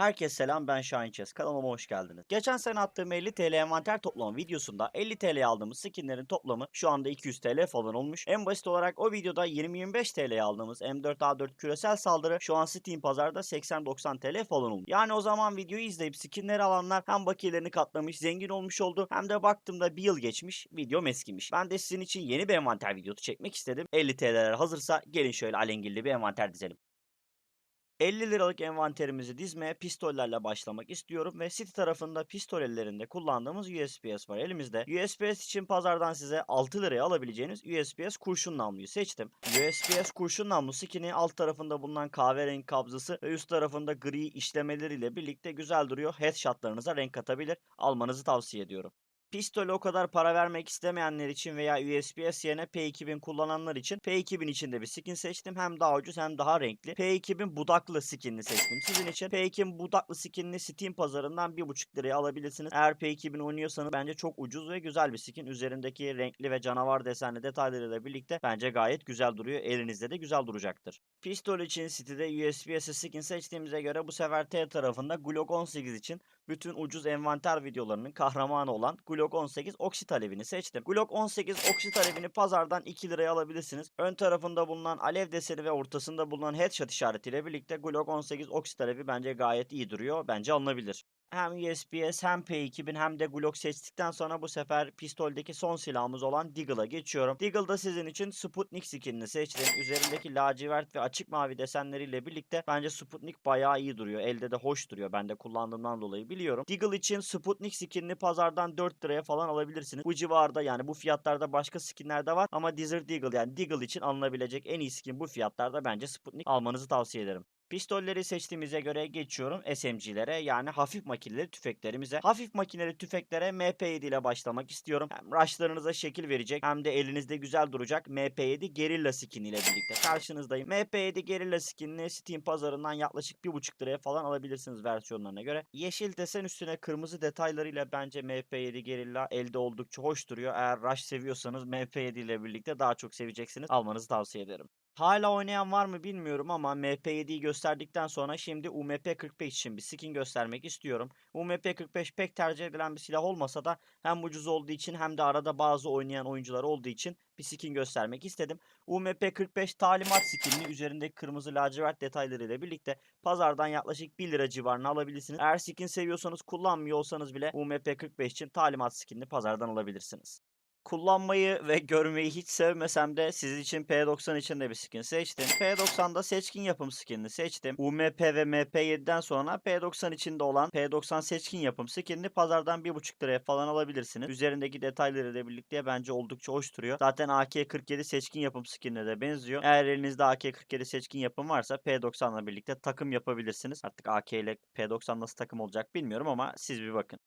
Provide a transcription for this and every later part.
Herkese selam ben Şahin Çez. Kanalıma hoş geldiniz. Geçen sene attığım 50 TL envanter toplama videosunda 50 TL'ye aldığımız skinlerin toplamı şu anda 200 TL falan olmuş. En basit olarak o videoda 20-25 TL'ye aldığımız M4A4 küresel saldırı şu an Steam pazarda 80-90 TL falan olmuş. Yani o zaman videoyu izleyip skinleri alanlar hem bakiyelerini katlamış, zengin olmuş oldu hem de baktığımda bir yıl geçmiş, videom eskimiş. Ben de sizin için yeni bir envanter videosu çekmek istedim. 50 TL'ler hazırsa gelin şöyle alengilli bir envanter dizelim. 50 liralık envanterimizi dizmeye pistollerle başlamak istiyorum ve City tarafında pistol ellerinde kullandığımız USPS var elimizde. USPS için pazardan size 6 liraya alabileceğiniz USPS kurşun namluyu seçtim. USPS kurşun namlu skin'i alt tarafında bulunan kahverengi kabzası ve üst tarafında gri işlemeleriyle birlikte güzel duruyor. Headshotlarınıza renk katabilir. Almanızı tavsiye ediyorum. Pistole o kadar para vermek istemeyenler için veya USPS yerine P2000 kullananlar için P2000 içinde bir skin seçtim. Hem daha ucuz hem daha renkli. P2000 budaklı skinini seçtim. Sizin için P2000 budaklı skinini Steam pazarından 1.5 liraya alabilirsiniz. Eğer P2000 oynuyorsanız bence çok ucuz ve güzel bir skin. Üzerindeki renkli ve canavar desenli detaylarıyla birlikte bence gayet güzel duruyor. Elinizde de güzel duracaktır. Pistol için City'de USPS skin seçtiğimize göre bu sefer T tarafında Glock 18 için bütün ucuz envanter videolarının kahramanı olan Glock 18 Oxy talebini seçtim. Glock 18 Oxy talebini pazardan 2 liraya alabilirsiniz. Ön tarafında bulunan alev deseni ve ortasında bulunan headshot işaretiyle birlikte Glock 18 Oxy talebi bence gayet iyi duruyor. Bence alınabilir hem USPS hem P2000 hem de Glock seçtikten sonra bu sefer pistoldeki son silahımız olan Deagle'a geçiyorum. Deagle'da sizin için Sputnik skinini seçtim. Üzerindeki lacivert ve açık mavi desenleriyle birlikte bence Sputnik bayağı iyi duruyor. Elde de hoş duruyor. Ben de kullandığımdan dolayı biliyorum. Deagle için Sputnik skinini pazardan 4 liraya falan alabilirsiniz. Bu civarda yani bu fiyatlarda başka skinler de var ama Desert Deagle yani Deagle için alınabilecek en iyi skin bu fiyatlarda bence Sputnik almanızı tavsiye ederim. Pistolleri seçtiğimize göre geçiyorum SMG'lere yani hafif makineli tüfeklerimize. Hafif makineli tüfeklere MP7 ile başlamak istiyorum. Hem rushlarınıza şekil verecek hem de elinizde güzel duracak MP7 Gerilla skin ile birlikte karşınızdayım. MP7 Gerilla skinini Steam pazarından yaklaşık 1.5 liraya falan alabilirsiniz versiyonlarına göre. Yeşil desen üstüne kırmızı detaylarıyla bence MP7 Gerilla elde oldukça hoş duruyor. Eğer rush seviyorsanız MP7 ile birlikte daha çok seveceksiniz. Almanızı tavsiye ederim. Hala oynayan var mı bilmiyorum ama MP7'yi gösterdikten sonra şimdi UMP45 için bir skin göstermek istiyorum. UMP45 pek tercih edilen bir silah olmasa da hem ucuz olduğu için hem de arada bazı oynayan oyuncular olduğu için bir skin göstermek istedim. UMP45 talimat skinini üzerindeki kırmızı lacivert detaylarıyla birlikte pazardan yaklaşık 1 lira civarına alabilirsiniz. Eğer skin seviyorsanız kullanmıyor olsanız bile UMP45 için talimat skinini pazardan alabilirsiniz kullanmayı ve görmeyi hiç sevmesem de siz için P90 için de bir skin seçtim. P90'da seçkin yapım skinini seçtim. UMP ve MP7'den sonra P90 içinde olan P90 seçkin yapım skinini pazardan 1.5 liraya falan alabilirsiniz. Üzerindeki detaylarıyla birlikte bence oldukça hoş duruyor. Zaten AK-47 seçkin yapım skinine de benziyor. Eğer elinizde AK-47 seçkin yapım varsa P90'la birlikte takım yapabilirsiniz. Artık AK ile P90 nasıl takım olacak bilmiyorum ama siz bir bakın.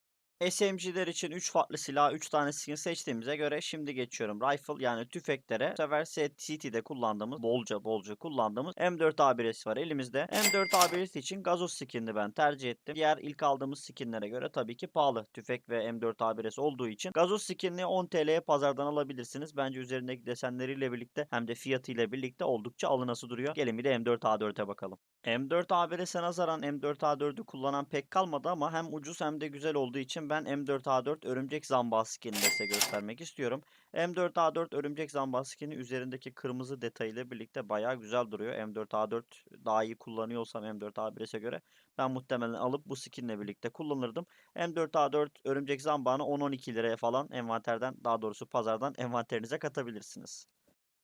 SMG'ler için 3 farklı silah, 3 tane skin seçtiğimize göre şimdi geçiyorum. Rifle yani tüfeklere. Bu sefer CT'de kullandığımız, bolca bolca kullandığımız M4A1S var elimizde. M4A1S için gazoz skinini ben tercih ettim. Diğer ilk aldığımız skinlere göre tabii ki pahalı. Tüfek ve M4A1S olduğu için. Gazoz skinini 10 TL'ye pazardan alabilirsiniz. Bence üzerindeki desenleriyle birlikte hem de fiyatıyla birlikte oldukça alınası duruyor. Gelin bir de M4A4'e bakalım. M4A1'e nazaran M4A4'ü kullanan pek kalmadı ama hem ucuz hem de güzel olduğu için ben M4A4 örümcek zamba skinini size göstermek istiyorum. M4A4 örümcek zamba skini üzerindeki kırmızı detayıyla birlikte bayağı güzel duruyor. M4A4 daha iyi kullanıyorsam M4A1'e göre ben muhtemelen alıp bu skinle birlikte kullanırdım. M4A4 örümcek zambanı 10-12 liraya falan envanterden daha doğrusu pazardan envanterinize katabilirsiniz.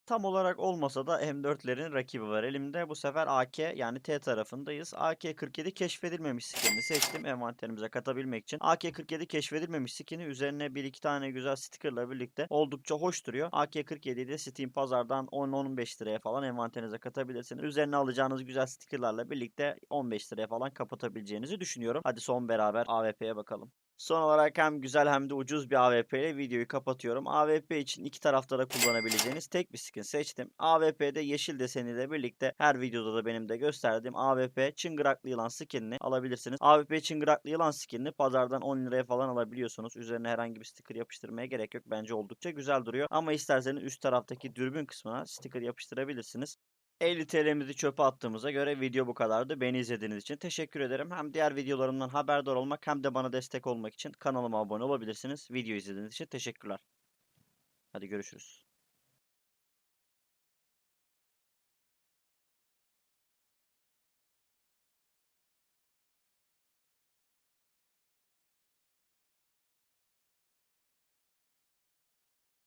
Tam olarak olmasa da M4'lerin rakibi var elimde. Bu sefer AK yani T tarafındayız. AK-47 keşfedilmemiş skinini seçtim envanterimize katabilmek için. AK-47 keşfedilmemiş skini üzerine bir iki tane güzel stickerla birlikte oldukça hoş duruyor. AK-47'yi de Steam pazardan 10-15 liraya falan envanterinize katabilirsiniz. Üzerine alacağınız güzel stickerlarla birlikte 15 liraya falan kapatabileceğinizi düşünüyorum. Hadi son beraber AWP'ye bakalım. Son olarak hem güzel hem de ucuz bir AWP ile videoyu kapatıyorum. AWP için iki tarafta da kullanabileceğiniz tek bir skin seçtim. AWP'de yeşil deseniyle birlikte her videoda da benim de gösterdiğim AWP çıngıraklı yılan skinini alabilirsiniz. AWP çıngıraklı yılan skinini pazardan 10 liraya falan alabiliyorsunuz. Üzerine herhangi bir sticker yapıştırmaya gerek yok. Bence oldukça güzel duruyor. Ama isterseniz üst taraftaki dürbün kısmına sticker yapıştırabilirsiniz. 50 TL'mizi çöpe attığımıza göre video bu kadardı. Beni izlediğiniz için teşekkür ederim. Hem diğer videolarımdan haberdar olmak hem de bana destek olmak için kanalıma abone olabilirsiniz. Video izlediğiniz için teşekkürler. Hadi görüşürüz.